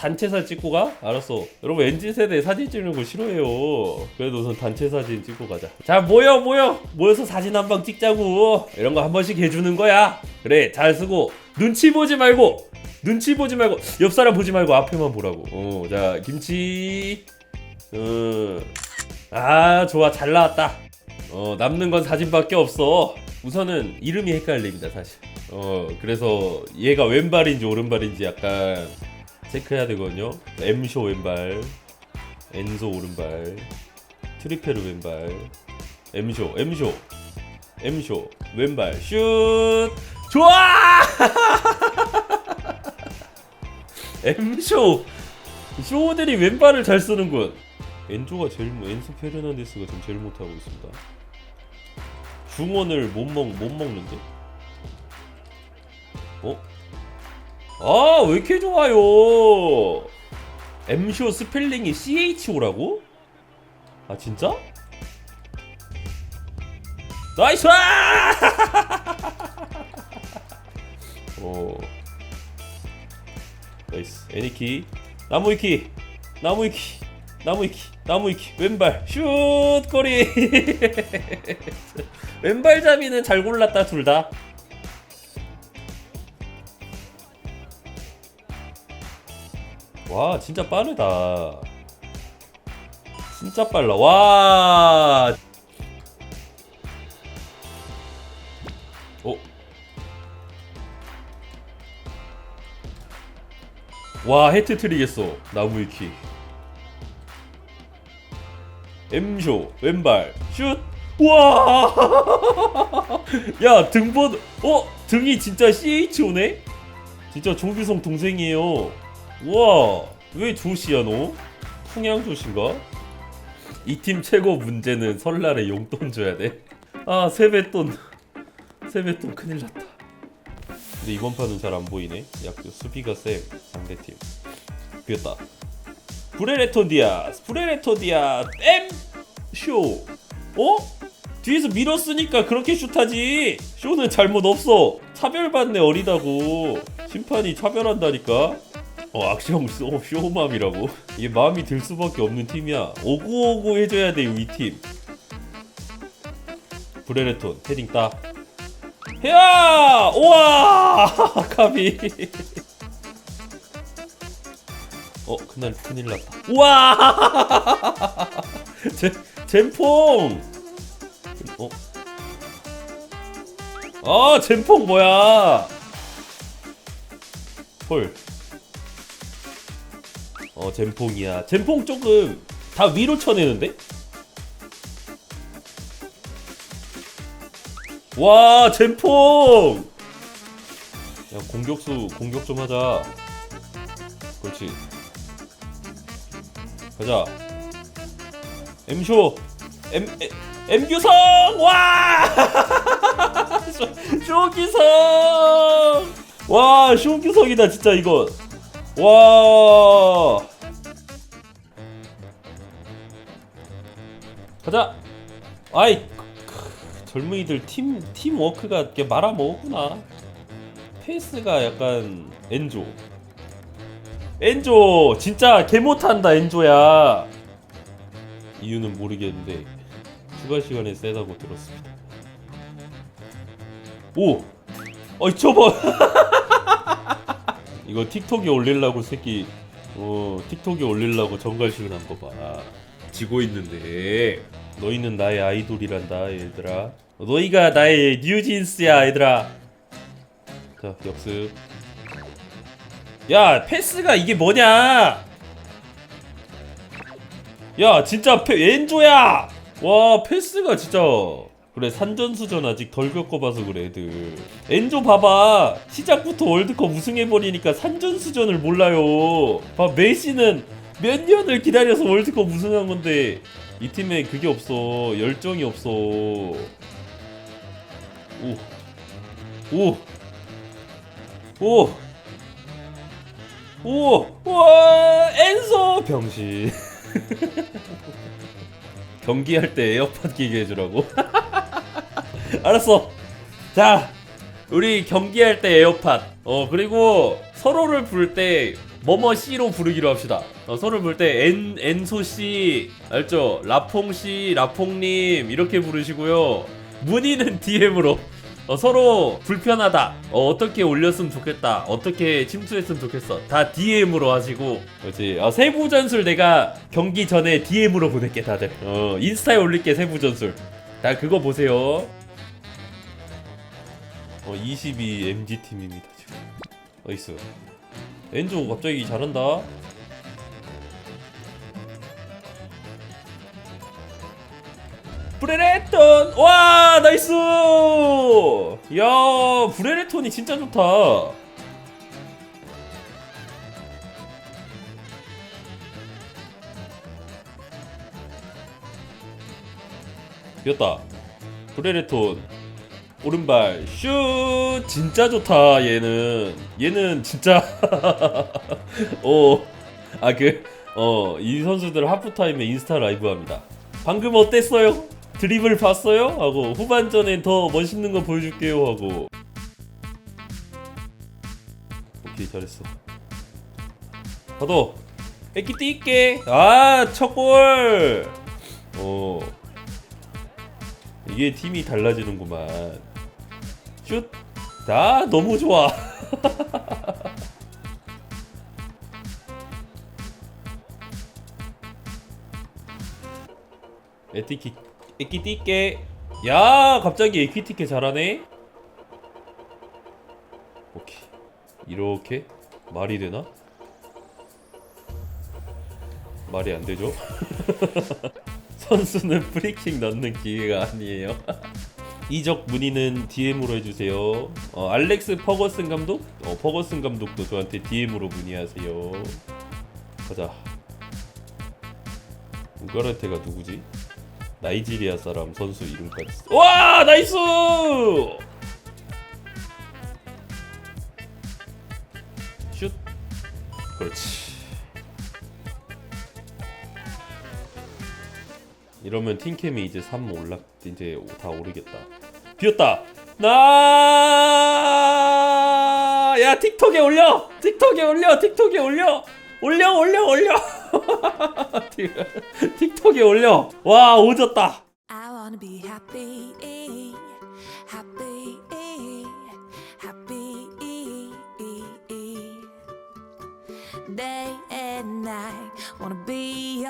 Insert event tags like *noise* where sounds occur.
단체 사진 찍고 가? 알았어. 여러분 엔진 세대 사진 찍는 거 싫어해요. 그래도 우선 단체 사진 찍고 가자. 자 모여 모여 모여서 사진 한 방 찍자고. 이런 거 한 번씩 해주는 거야. 그래 잘 쓰고 눈치 보지 말고 눈치 보지 말고 옆 사람 보지 말고 앞에만 보라고. 어, 자 김치. 음. 아 좋아 잘 나왔다. 어 남는 건 사진밖에 없어. 우선은 이름이 헷갈립니다 사실. 어 그래서 얘가 왼발인지 오른발인지 약간 체크해야 되거든요. M쇼 왼발, 엔소 오른발, 트리페르 왼발, M쇼, M쇼, M쇼 왼발 슛 좋아. *laughs* M쇼 쇼들이 왼발을 잘 쓰는군. 엔조가 제일 못- 엔소 페르난데스가 지금 제일 못하고 있습니다. 중원을 못 먹 못 먹는데? 어? 아, 왜 이렇게 좋아요? M쇼 스펠링이 CHO라고? 아, 진짜? 나이스! *laughs* 어. 나이스. 애니키. 나무위키. 나무위키. 나무위키. 나무위키. 왼발. 슛! 꼬리! *laughs* 왼발 잡이는 잘 골랐다, 둘 다. 와 진짜 빠르다. 진짜 빨라. 와! 어? 와 해트트릭했어. 나무위키. M쇼 왼발 슛! 우와! *laughs* 야 등번 어? 등이 진짜 CHO네? 진짜 조규성 동생이에요 우와 왜 조시야 너? 풍양 조신가? 이 팀 최고 문제는 설날에 용돈 줘야 돼. 아 세뱃돈 세뱃돈 큰일 났다. 근데 이번 판은 잘 안 보이네. 약 수비가 세 상대 팀. 비었다. 브레레토 디아스 브레레토 디아 땜쇼 어? 뒤에서 밀었으니까 그렇게 슛하지 쇼는 잘못 없어 차별받네 어리다고 심판이 차별한다니까 어 악시형 쇼, 쇼맘이라고. 이게 마음이 들 수밖에 없는 팀이야. 오구오구 해줘야 돼요 이팀. 브레레톤 헤딩 따 야! 우와! *laughs* 카비. 어 큰일 큰일 났다. 우와! *laughs* 제, 젠퐁! 어? 아 젠퐁 뭐야? 헐 어 젠퐁이야. 젠퐁 조금 다 위로 쳐내는데? 와 젠퐁! 야 공격수 공격 좀 하자. 그렇지. 가자. M 에- M규성! 와! 쇼- *laughs* 쇼규성! 와 쇼규성이다 진짜 이거. 와 가자. 아이 크, 젊은이들 팀 팀워크가 이렇게 말아먹었구나. 페이스가 약간 엔조. 엔조 진짜 개 못한다 엔조야. 이유는 모르겠는데 추가 시간에 세다고 들었습니다. 오! 어이 저거 *laughs* 이거 틱톡에 올리려고 새끼 어 틱톡에 올리려고 정갈식을 한 거 봐. 지고 있는데 너희는 나의 아이돌이란다 얘들아. 너희가 나의 뉴진스야 얘들아. 자 역습. 야 패스가 이게 뭐냐? 야 진짜 패 엔조야. 와 패스가 진짜 그래 산전수전 아직 덜 겪어봐서 그래 애들 엔조 봐봐 시작부터 월드컵 우승해버리니까 산전수전을 몰라요 봐 메시는 몇 년을 기다려서 월드컵 우승한 건데 이 팀에 그게 없어. 열정이 없어. 오. 오, 오, 오, 와, 엔소 병신. *laughs* 경기할 때 에어팟 끼게 해주라고. *laughs* 알았어. 자, 우리 경기할 때 에어팟. 어 그리고 서로를 부를 때 뭐뭐 씨로 부르기로 합시다. 어, 서로를 부를 때 엔, 엔소 씨, 알죠? 라퐁 씨, 라퐁님 이렇게 부르시고요. 문의는 *laughs* DM으로. 어, 서로 불편하다. 어, 떻게 올렸으면 좋겠다. 어떻게 침투했으면 좋겠어. 다 DM으로 하시고. 그렇지. 아, 세부 전술 내가 경기 전에 DM으로 보낼게 다들. 어, 인스타에 올릴게 세부 전술. 다 그거 보세요. 어, 22 MG 팀입니다 지금. 나이스. 엔조 갑자기 잘한다. 브레레톤 와 나이스 야 브레레톤이 진짜 좋다 비었다 브레레톤 오른발. 슛! 진짜 좋다 얘는. 얘는 진짜. *laughs* 어아그어이 선수들 하프타임에 인스타 라이브 합니다. 방금 어땠어요? 드립을 봤어요? 하고 후반전에 더 멋있는 거 보여줄게요 하고. 오케이 잘했어. 받아. 애기 뛸게. 아 첫골! 어. 이게 팀이 달라지는구만. 슛! 아 너무 좋아 *laughs* 에티키 에키티케 야 갑자기 에키티케 잘하네 오케이 이렇게 말이 되나? 말이 안 되죠? *laughs* 선수는 프리킥 넣는 기회가 아니에요. *laughs* 이적 문의는 DM으로 해주세요. 어, 알렉스 퍼거슨 감독? 어, 퍼거슨 감독도 저한테 DM으로 문의하세요. 가자. 우가르테가 누구지? 나이지리아 사람 선수 이름까지. 쓰- 와 나이스! 슛. 그렇지. 이러면 팀캠이 이제 3 올라 이제 다 오르겠다. 비었다. 나. 야 틱톡에 올려. 틱톡에 올려. 틱톡에 올려. 올려 올려 올려. 틱톡에 올려. 와 오졌다. Day and night, wanna be